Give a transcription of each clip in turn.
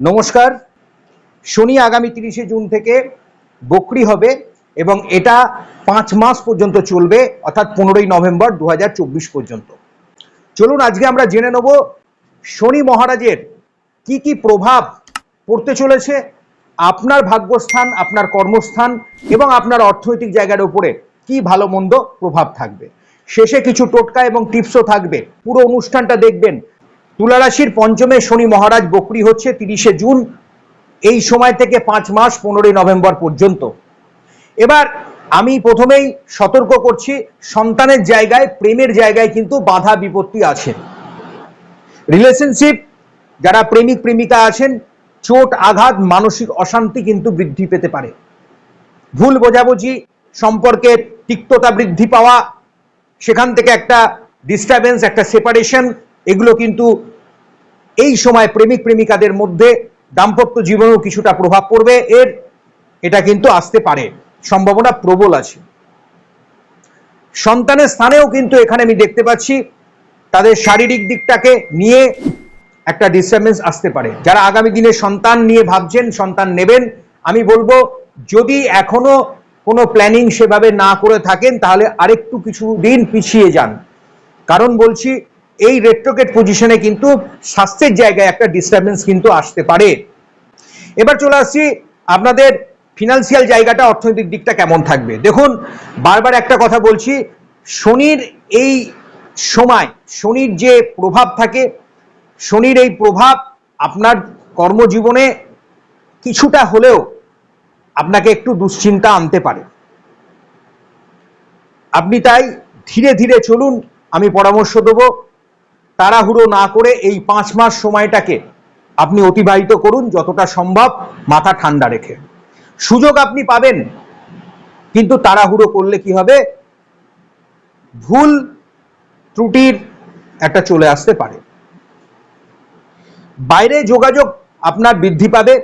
নমস্কার। শনি আগামী তিরিশে জুন থেকে বকরি হবে এবং এটা পাঁচ মাস পর্যন্ত চলবে, অর্থাৎ পনেরোই নভেম্বর দু হাজার চব্বিশ পর্যন্ত। চলুন আজকে আমরা জেনে নেব শনি মহারাজের কি কি প্রভাব পড়তে চলেছে, আপনার ভাগ্যস্থান, আপনার কর্মস্থান এবং আপনার অর্থনৈতিক জায়গার উপরে কি ভালো মন্দ প্রভাব থাকবে। শেষে কিছু টোটকা এবং টিপসও থাকবে। পুরো অনুষ্ঠানটা দেখবেন তুলা রাশির পঞ্চমে শনি মহারাজ বকরি হচ্ছে তিরিশে জুন, এই সময় থেকে পাঁচ মাস পনেরোই নভেম্বর পর্যন্ত। এবার আমি প্রথমেই সতর্ক করছি, সন্তানের জায়গায়, প্রেমের জায়গায় কিন্তু বাধা বিপত্তি আছে। রিলেশনশিপ যারা প্রেমিক প্রেমিকা আছেন, চোট, আঘাত, মানসিক অশান্তি কিন্তু বৃদ্ধি পেতে পারে। ভুল বোঝাবুঝি সম্পর্কে তিক্ততা বৃদ্ধি পাওয়া, সেখান থেকে একটা ডিস্টারবেন্স একটা সেপারেশন এগুলো কিন্তু এই সময় প্রেমিক প্রেমিকাদের মধ্যে দাম্পত্য জীবনেও কিছুটা প্রভাব পড়বে। এর এটা কিন্তু আসতে পারে। সম্ভাবনা প্রবল আছে। সন্তানের স্থানেও কিন্তু এখানে আমি দেখতে পাচ্ছি, তাদের শারীরিক দিকটাকে নিয়ে একটা ডিস্টারবেন্স আসতে পারে। যারা আগামী দিনে সন্তান নিয়ে ভাবছেন, সন্তান নেবেন, আমি বলব, যদি এখনও কোনো প্ল্যানিং সেভাবে না করে থাকেন, তাহলে আরেকটু কিছু দিন পিছিয়ে যান। কারণ বলছি এই রেট্রোকেট পজিশনে কিন্তু স্বাস্থ্যের জায়গায় একটা ডিস্টারবেন্স কিন্তু আসতে পারে। এবার চলে আসছি আপনাদের ফিনান্সিয়াল জায়গাটা, অর্থনৈতিক দিকটা কেমন থাকবে? দেখুন, বারবার একটা কথা বলছি, শনির এই সময়, শনির যে প্রভাব থাকে, শনির এই প্রভাব আপনার কর্মজীবনে কিছুটা হলেও আপনাকে একটু দুশ্চিন্তা আনতে পারে। আপনি তাই ধীরে ধীরে চলুন, আমি পরামর্শ দেব তাড়াহুড়ো না করে এই পাঁচ মাস সময়টাকে আপনি অতিবাহিত করুন যতটা সম্ভব, মাথা ঠান্ডা রেখে। সুযোগ আপনি পাবেন, কিন্তু তাড়াহুড়ো করলে কি হবে? ভুল ত্রুটির একটা চলে আসতে পারে। বাইরে যোগাযোগ আপনার বৃদ্ধি পাবে।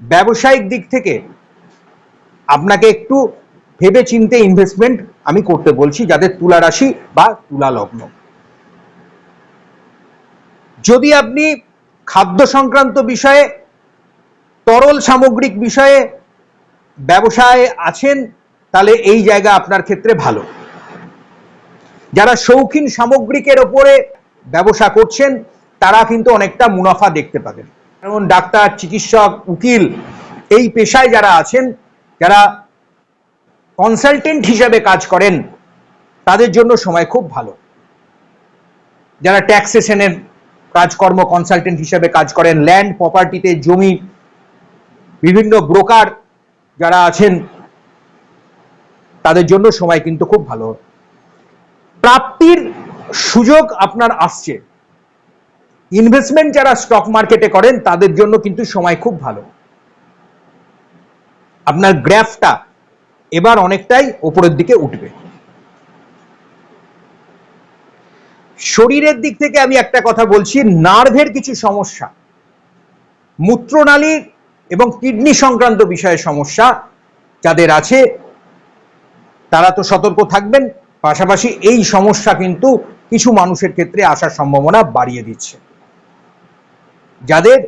ব্যবসায়িক দিক থেকে আপনাকে একটু ভেবে চিনতে ইনভেস্টমেন্ট আমি করতে বলছি যাদের তুলা রাশি বা তুলা লগ্ন। যদি আপনি খাদ্য সংক্রান্ত বিষয়ে, তরল সামগ্রিক বিষয়ে ব্যবসায় আছেন, তাহলে এই জায়গা আপনার ক্ষেত্রে ভালো। যারা শৌখিন সামগ্রিকের ওপরে ব্যবসা করছেন, তারা কিন্তু অনেকটা মুনাফা দেখতে পাবেন। যেমন ডাক্তার, চিকিৎসক, উকিল, এই পেশায় যারা আছেন, যারা কনসালটেন্ট হিসাবে কাজ করেন, তাদের জন্য সময় খুব ভালো। যারা ট্যাক্সেশনের কাজকর্ম কনসালটেন্ট হিসেবে কাজ করেন ল্যান্ড প্রপার্টিতে জমি, বিভিন্ন ব্রোকার যারা আছেন, তাদের জন্য সময় কিন্তু খুব ভালো। প্রাপ্তির সুযোগ আপনার আসছে। ইনভেস্টমেন্ট যারা স্টক মার্কেটে করেন, তাদের জন্য কিন্তু সময় খুব ভালো। আপনার গ্রাফটা এবার অনেকটাই ওপরের দিকে উঠবে। শরীরের দিক থেকে আমি একটা কথা বলছি, নার্ভের কিছু সমস্যা, মূত্রনালীর এবং কিডনি সংক্রান্ত বিষয়ে সমস্যা যাদের আছে, তারা তো সতর্ক থাকবেন। পাশাপাশি এই সমস্যা কিন্তু কিছু মানুষের ক্ষেত্রে আসার সম্ভাবনা বাড়িয়ে দিচ্ছে। যাদের,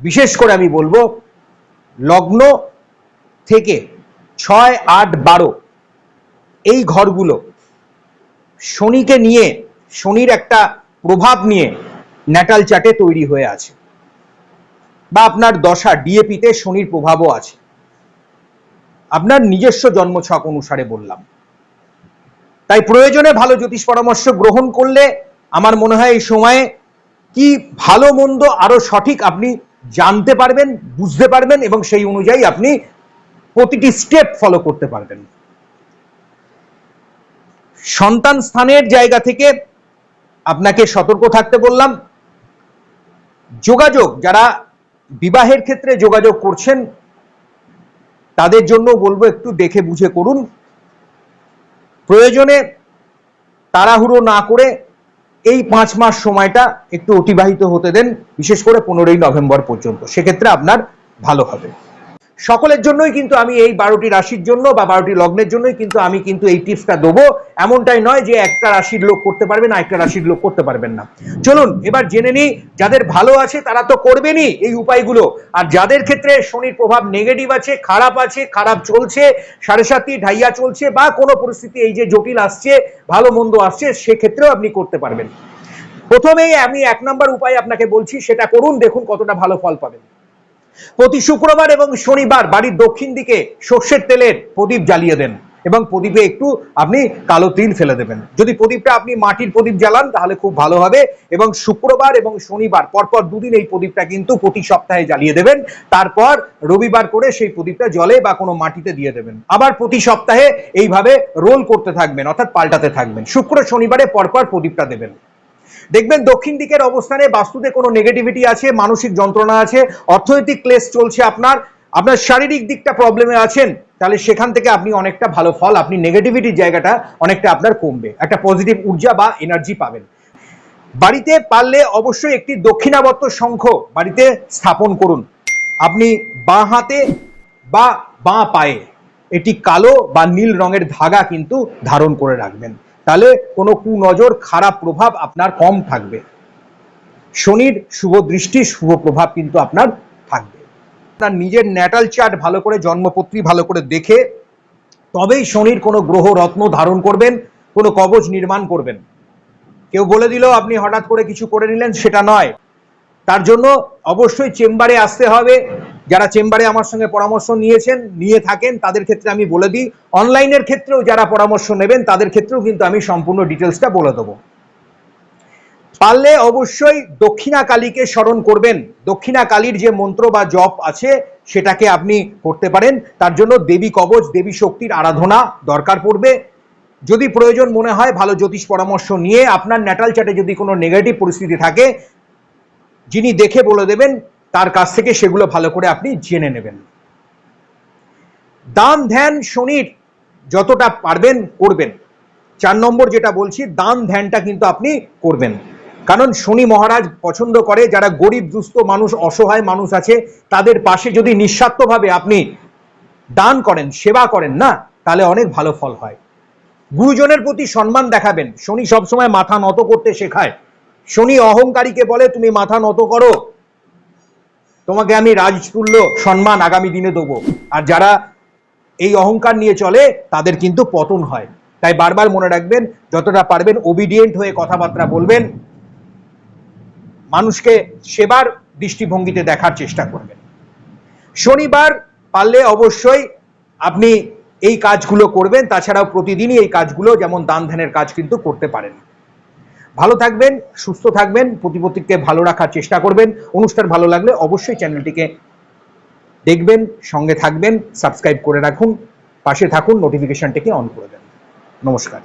বিশেষ করে আমি বলব, লগ্ন থেকে ছয়, আট, বারো, এই ঘরগুলো শনিকে নিয়ে শনির একটা প্রভাব নিয়ে ন্যাটাল চার্টে তৈরি হয়ে আছে। বা আপনার দশা ডিএপিতে শনির প্রভাবও আছে। আপনার নিজস্ব জন্মছক অনুসারে বললাম। তাই প্রয়োজনে ভালো জ্যোতিষ পরামর্শ গ্রহণ করলে আমার মনে হয় এই সময়ে কি ভালো মন্দ আরও সঠিক আপনি জানতে পারবেন, বুঝতে পারবেন এবং সেই অনুযায়ী আপনি প্রতিটি স্টেপ ফলো করতে পারবেন। সন্তান স্থানের জায়গা থেকে আপনাকে সতর্ক থাকতে বললাম। যোগাযোগ, যারা বিবাহের ক্ষেত্রে যোগাযোগ করছেন, তাদের জন্য বলব একটু দেখে বুঝে করুন। প্রয়োজনে তাড়াহুড়ো না করে এই পাঁচ মাস সময়টা একটু অতিবাহিত হতে দেন, বিশেষ করে পনেরোই নভেম্বর পর্যন্ত। সেক্ষেত্রে আপনার ভালো হবে। সকলের জন্যই কিন্তু আমি এই বারোটি রাশির জন্য বা বারোটি লগ্নের জন্যই কিন্তু আমি কিন্তু এই টিপসটা দেবো। এমনটাই নয় যে একটা রাশির লোক করতে পারবেন আর একটা রাশির লোক করতে পারবেন না। চলুন, এবার জেনে নিই, যাদের ভালো আছে তারা তো করবেনই এই উপায়গুলো। আর যাদের ক্ষেত্রে শনির প্রভাব নেগেটিভ আছে, খারাপ আছে, খারাপ চলছে, সাড়ে সাতটি ঢাইয়া চলছে, বা কোনো পরিস্থিতি এই যে জটিল আসছে, ভালো মন্দ আসছে, সেক্ষেত্রেও আপনি করতে পারবেন। প্রথমেই আমি এক নম্বর উপায় আপনাকে বলছি, সেটা করুন, দেখুন কতটা ভালো ফল পাবেন। প্রতি শুক্রবার এবং শনিবার বাড়ির দক্ষিণ দিকে সর্ষের তেলের প্রদীপ জ্বালিয়ে দেন এবং প্রদীপে একটু আপনি কালো তিল ফেলে দেবেন। যদি প্রদীপটা আপনি মাটির প্রদীপ জ্বালান, তাহলে খুব ভালো হবে এবং শুক্রবার এবং শনিবার পরপর দুদিন এই প্রদীপটা কিন্তু প্রতি সপ্তাহে জ্বালিয়ে দেবেন। তারপর রবিবার করে সেই প্রদীপটা জলে বা কোনো মাটিতে দিয়ে দেবেন। আবার প্রতি সপ্তাহে এইভাবে রোল করতে থাকবেন, অর্থাৎ পাল্টাতে থাকবেন। শুক্র শনিবারে পরপর প্রদীপটা দেবেন। দেখবেন দক্ষিণ দিকের অবস্থানে বাস্তুতে কোনো নেগেটিভিটি আছে, মানসিক যন্ত্রণা আছে, অর্থনৈতিক ক্লেশ চলছে আপনার আপনার শারীরিক দিকটা প্রবলেমে আছেন, তাহলে সেখান থেকে আপনি অনেকটা ভালো ফল, আপনি নেগেটিভিটির জায়গাটা অনেকটা আপনার কমবে, একটা পজিটিভ ঊর্জা বা এনার্জি পাবেন। বাড়িতে পারলে অবশ্যই একটি দক্ষিণাবর্ত শঙ্খ বাড়িতে স্থাপন করুন। আপনি বাঁ হাতে বা বাঁ পায়ে, এটি কালো বা নীল রঙের ধাগা কিন্তু ধারণ করে রাখবেন। তাহলে কোনো কুনজর খারাপ প্রভাব আপনার কম থাকবে। শনির শুভ দৃষ্টি, শুভ প্রভাব কিন্তু আপনার থাকবে। তার নিজের ন্যাটাল চার্ট ভালো করে, জন্মপত্রী ভালো করে দেখে, তবেই শনির কোনো গ্রহ, রত্ন ধারণ করবেন, কোনো কবচ নির্মাণ করবেন। কেউ বলে দিল, আপনি হঠাৎ করে কিছু করে নিলেন? সেটা নয়। তার জন্য অবশ্যই চেম্বারে আসতে হবে। যারা চেম্বারে আমার সঙ্গে পরামর্শ নিয়েছেন, নিয়ে থাকেন, তাদের ক্ষেত্রে আমি বলে দিই, অনলাইনের ক্ষেত্রেও যারা পরামর্শ নেবেন, তাদের ক্ষেত্রেও কিন্তু আমি সম্পূর্ণ ডিটেলসটা বলে দেবো। পারলে অবশ্যই দক্ষিণা কালীকে স্মরণ করবেন। দক্ষিণা কালীর যে মন্ত্র বা জপ আছে, সেটাকে আপনি করতে পারেন। তার জন্য দেবী কবচ, দেবী শক্তির আরাধনা দরকার পড়বে। যদি প্রয়োজন মনে হয়, ভালো জ্যোতিষ পরামর্শ নিয়ে আপনার ন্যাটাল চার্টে যদি কোনো নেগেটিভ পরিস্থিতি থাকে, যিনি দেখে বলে দেবেন তার কাছ থেকে সেগুলো ভালো করে আপনি জেনে নেবেন। দান ধ্যান, শনির যতটা পারবেন করবেন। চার নম্বর যেটা বলছি দান ধ্যানটা কিন্তু আপনি করবেন। কারণ শনি মহারাজ পছন্দ করে, যারা গরিব, দুস্থ মানুষ, অসহায় মানুষ আছে, তাদের পাশে যদি নিঃস্বার্থভাবে আপনি দান করেন, সেবা করেন না, তাহলে অনেক ভালো ফল হয়। গুরুজনের প্রতি সম্মান দেখাবেন। শনি সবসময় মাথা নত করতে শেখায়। শনি অহংকারীকে বলে, তুমি মাথা নত করো। তোমাকে আমি রাজতুল্য সম্মান আগামী দিনে দেবো। আর যারা এই অহংকার নিয়ে চলে, তাদের কিন্তু পতন হয়। তাই বারবার মনে রাখবেন, যতটা পারবেন ওবিডিয়েন্ট হয়ে কথাবার্তা বলবেন। মানুষকে সেবার দৃষ্টিভঙ্গিতে দেখার চেষ্টা করবেন। শনিবার পারলে অবশ্যই আপনি এই কাজগুলো করবেন, তাছাড়াও প্রতিদিনই এই কাজগুলো, যেমন দান ধ্যানের কাজ কিন্তু করতে পারেন। ভালো থাকবেন, সুস্থ থাকবেন, প্রতিপত্তিকে ভালো রাখার চেষ্টা করবেন। অনুষ্ঠান ভালো লাগলে অবশ্যই চ্যানেলটিকে দেখবেন, সঙ্গে থাকবেন, সাবস্ক্রাইব করে রাখুন, পাশে থাকুন নোটিফিকেশনটিকে অন করে দেন। নমস্কার।